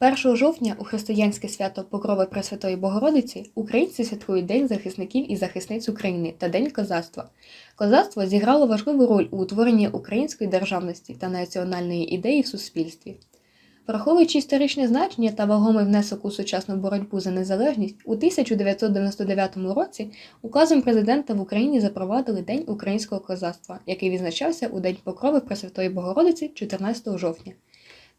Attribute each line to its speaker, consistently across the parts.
Speaker 1: 1 жовтня у християнське свято Покрови Пресвятої Богородиці українці святкують День захисників і захисниць України та День козацтва. Козацтво зіграло важливу роль у утворенні української державності та національної ідеї в суспільстві. Враховуючи історичне значення та вагомий внесок у сучасну боротьбу за незалежність, у 1999 році указом президента в Україні запровадили День українського козацтва, який відзначався у День Покрови Пресвятої Богородиці 14 жовтня.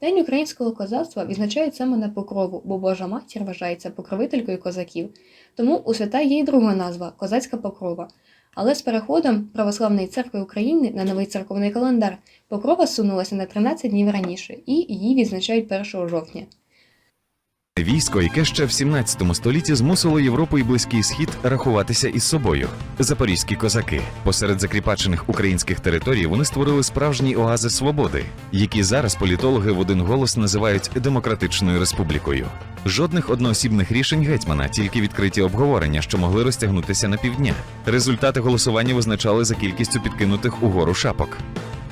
Speaker 1: День українського козацтва відзначають саме на покрову, бо Божа матір вважається покровителькою козаків. Тому у свята є й друга назва козацька покрова. Але з переходом Православної церкви України на новий церковний календар покрова сунулася на 13 днів раніше, і її відзначають 1 жовтня.
Speaker 2: Військо, яке ще в 17 столітті змусило Європу і Близький Схід рахуватися із собою. Запорізькі козаки. Посеред закріпачених українських територій вони створили справжні оази свободи, які зараз політологи в один голос називають демократичною республікою. Жодних одноосібних рішень гетьмана, тільки відкриті обговорення, що могли розтягнутися на півдня. Результати голосування визначали за кількістю підкинутих угору шапок.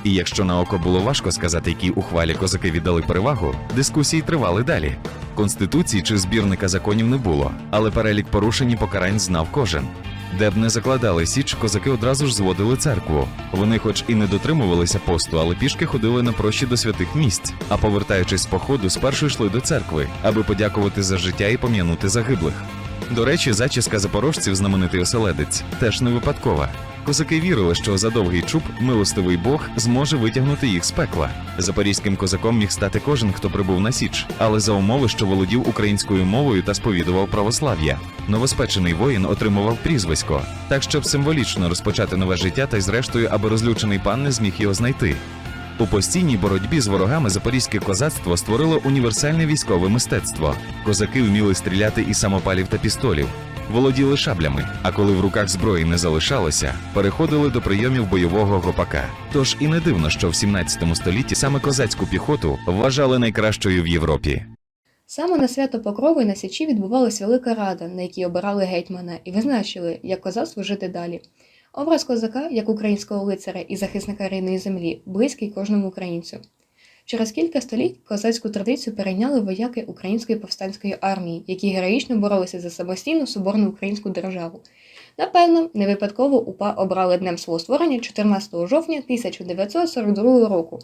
Speaker 2: І якщо на око було важко сказати, якій ухвалі козаки віддали перевагу, дискусії тривали далі. Конституції чи збірника законів не було, але перелік порушень і покарань знав кожен. Де б не закладали січ, козаки одразу ж зводили церкву. Вони, хоч і не дотримувалися посту, але пішки ходили на прощі до святих місць. А повертаючись з походу, спершу йшли до церкви, аби подякувати за життя і пом'янути загиблих. До речі, зачіска запорожців, знаменитий оселедець, теж не випадкова. Козаки вірили, що за довгий чуб милостивий Бог зможе витягнути їх з пекла. Запорізьким козаком міг стати кожен, хто прибув на січ, але за умови, що володів українською мовою та сповідував православ'я. Новоспечений воїн отримував прізвисько, так щоб символічно розпочати нове життя, та й зрештою, аби розлючений пан не зміг його знайти. У постійній боротьбі з ворогами запорізьке козацтво створило універсальне військове мистецтво. Козаки вміли стріляти із самопалів та пістолів, володіли шаблями. А коли в руках зброї не залишалося, переходили до прийомів бойового гопака. Тож і не дивно, що в 17 столітті саме козацьку піхоту вважали найкращою в Європі.
Speaker 1: Саме на свято Покрови на Січі відбувалася велика рада, на якій обирали гетьмана і визначили, як козацтву жити далі. Образ козака, як українського лицаря і захисника рідної землі, близький кожному українцю. Через кілька століть козацьку традицію перейняли вояки Української повстанської армії, які героїчно боролися за самостійну соборну українську державу. Напевно, не випадково УПА обрали днем свого створення 14 жовтня 1942 року.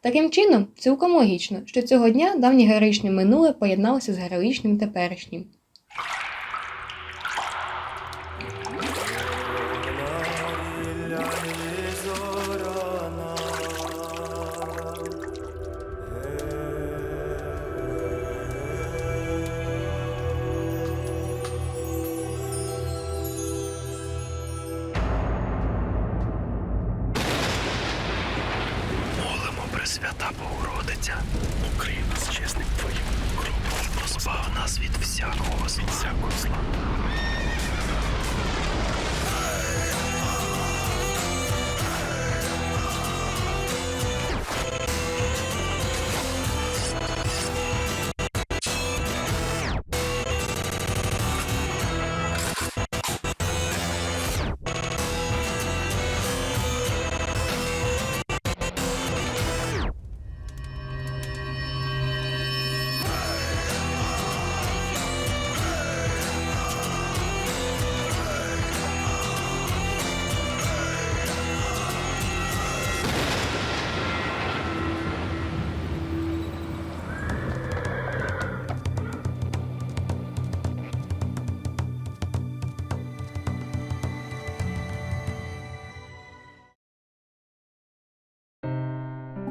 Speaker 1: Таким чином, цілком логічно, що цього дня давнє героїчне минуле поєдналося з героїчним теперішнім.
Speaker 3: Пресвята Богородиця, укрий нас чесним Твоїм кровом, позбав нас від всякого зла. Від всякого зла.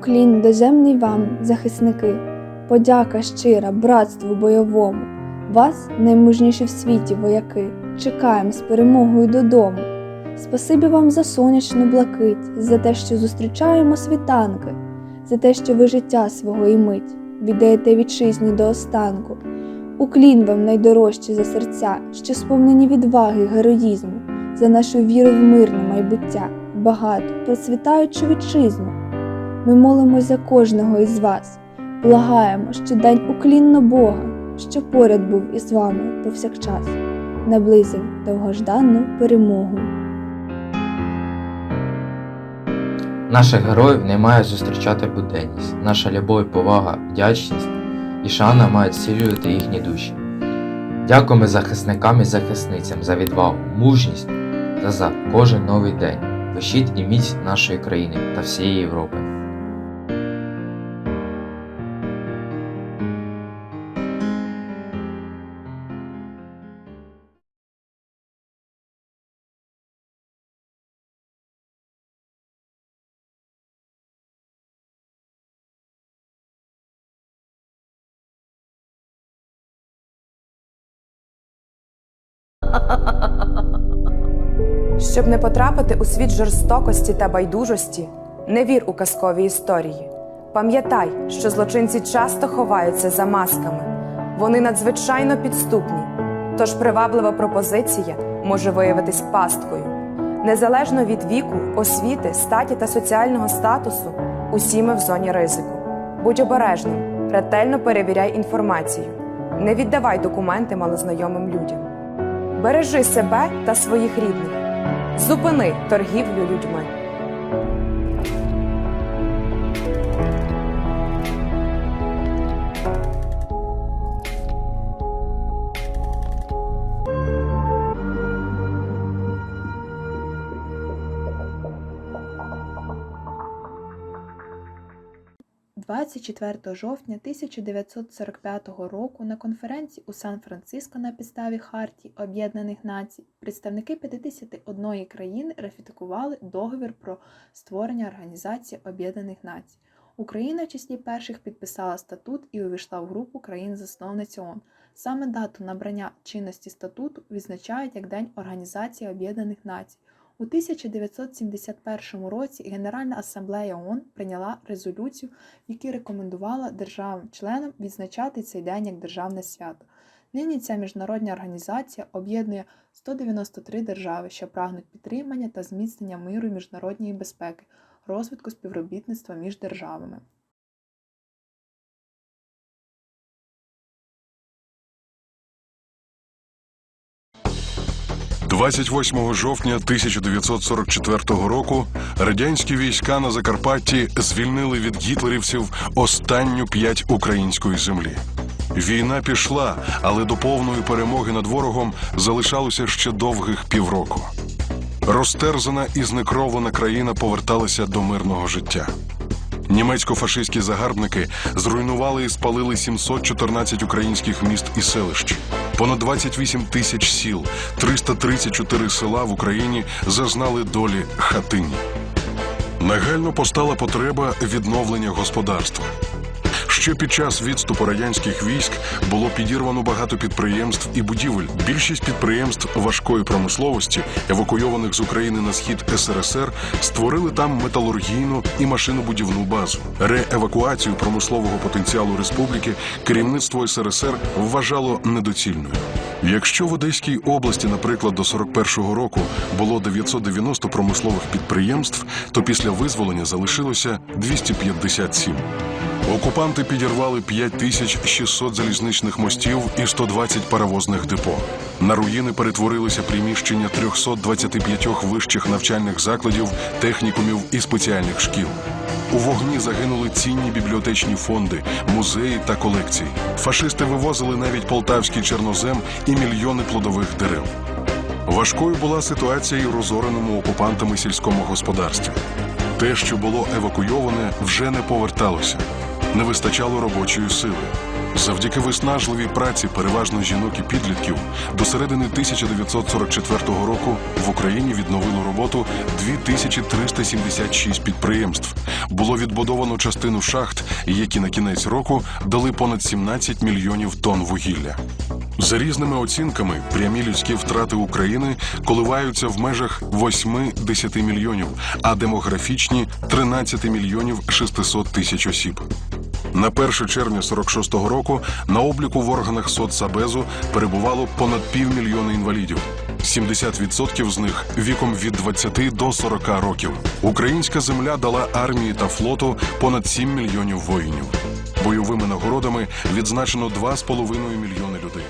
Speaker 4: Уклін доземний вам, захисники, подяка щира братству бойовому. Вас, наймужніші в світі вояки, чекаєм з перемогою додому. Спасибі вам за сонячну блакить, за те, що зустрічаємо світанки, за те, що ви життя свого і мить віддаєте вітчизні до останку. Уклін вам найдорожчі за серця, що сповнені відваги, героїзму, за нашу віру в мирне майбуття, багату, процвітаючу вітчизну. Ми молимось за кожного із вас, благаємо щодень уклінно Бога, що поряд був із вами повсякчас, наблизив довгожданну перемогу.
Speaker 5: Наших героїв не має зустрічати буденність. Наша любов повага, вдячність і шана мають зцілювати їхні душі. Дякуємо захисникам і захисницям за відвагу, мужність та за кожен новий день. Ви і міць нашої країни та всієї Європи.
Speaker 6: Щоб не потрапити у світ жорстокості та байдужості, не вір у казкові історії. Пам'ятай, що злочинці часто ховаються за масками. Вони надзвичайно підступні, тож приваблива пропозиція може виявитись пасткою. Незалежно від віку, освіти, статі та соціального статусу, усі ми в зоні ризику. Будь обережним, ретельно перевіряй інформацію, не віддавай документи малознайомим людям. Бережи себе та своїх рідних. Зупини торгівлю людьми.
Speaker 7: – 24 жовтня 1945 року на конференції у Сан-Франциско на підставі Хартії Об'єднаних Націй представники 51 країни ратифікували договір про створення Організації Об'єднаних Націй. Україна в числі перших підписала статут і увійшла в групу країн-засновниць ООН. Саме дату набрання чинності статуту відзначають як День Організації Об'єднаних Націй. У 1971 році Генеральна асамблея ООН прийняла резолюцію, в рекомендувала державам-членам відзначати цей день як державне свято. Нині ця міжнародна організація об'єднує 193 держави, що прагнуть підтримання та зміцнення миру і міжнародної безпеки, розвитку співробітництва між державами.
Speaker 8: 28 жовтня 1944 року радянські війська на Закарпатті звільнили від гітлерівців останню п'ять української землі. Війна пішла, але до повної перемоги над ворогом залишалося ще довгих півроку. Розтерзана і знекровлена країна поверталася до мирного життя. Німецько-фашистські загарбники зруйнували і спалили 714 українських міст і селищ. Понад 28 тисяч сіл, 334 села в Україні зазнали долі хатині. Нагально постала потреба відновлення господарства. Ще під час відступу радянських військ було підірвано багато підприємств і будівель. Більшість підприємств важкої промисловості, евакуйованих з України на схід СРСР, створили там металургійну і машинобудівну базу. Реевакуацію промислового потенціалу республіки керівництво СРСР вважало недоцільною. Якщо в Одеській області, наприклад, до 41-го року було 990 промислових підприємств, то після визволення залишилося 257. Окупанти підірвали 5600 залізничних мостів і 120 паровозних депо. На руїни перетворилися приміщення 325 вищих навчальних закладів, технікумів і спеціальних шкіл. У вогні загинули цінні бібліотечні фонди, музеї та колекції. Фашисти вивозили навіть полтавський чорнозем і мільйони плодових дерев. Важкою була ситуація і в розореному окупантами сільському господарстві. Те, що було евакуйоване, вже не поверталося. Не вистачало робочої сили. Завдяки виснажливій праці переважно жінок і підлітків до середини 1944 року в Україні відновило роботу 2376 підприємств. Було відбудовано частину шахт, які на кінець року дали понад 17 мільйонів тонн вугілля. За різними оцінками, прямі людські втрати України коливаються в межах 8-10 мільйонів, а демографічні 13 мільйонів 600 тисяч осіб. На 1 червня 46-го року на обліку в органах соцсабезу перебувало понад півмільйона інвалідів. 70% з них віком від 20 до 40 років. Українська земля дала армії та флоту понад 7 мільйонів воїнів. Бойовими нагородами відзначено 2,5 мільйони людей.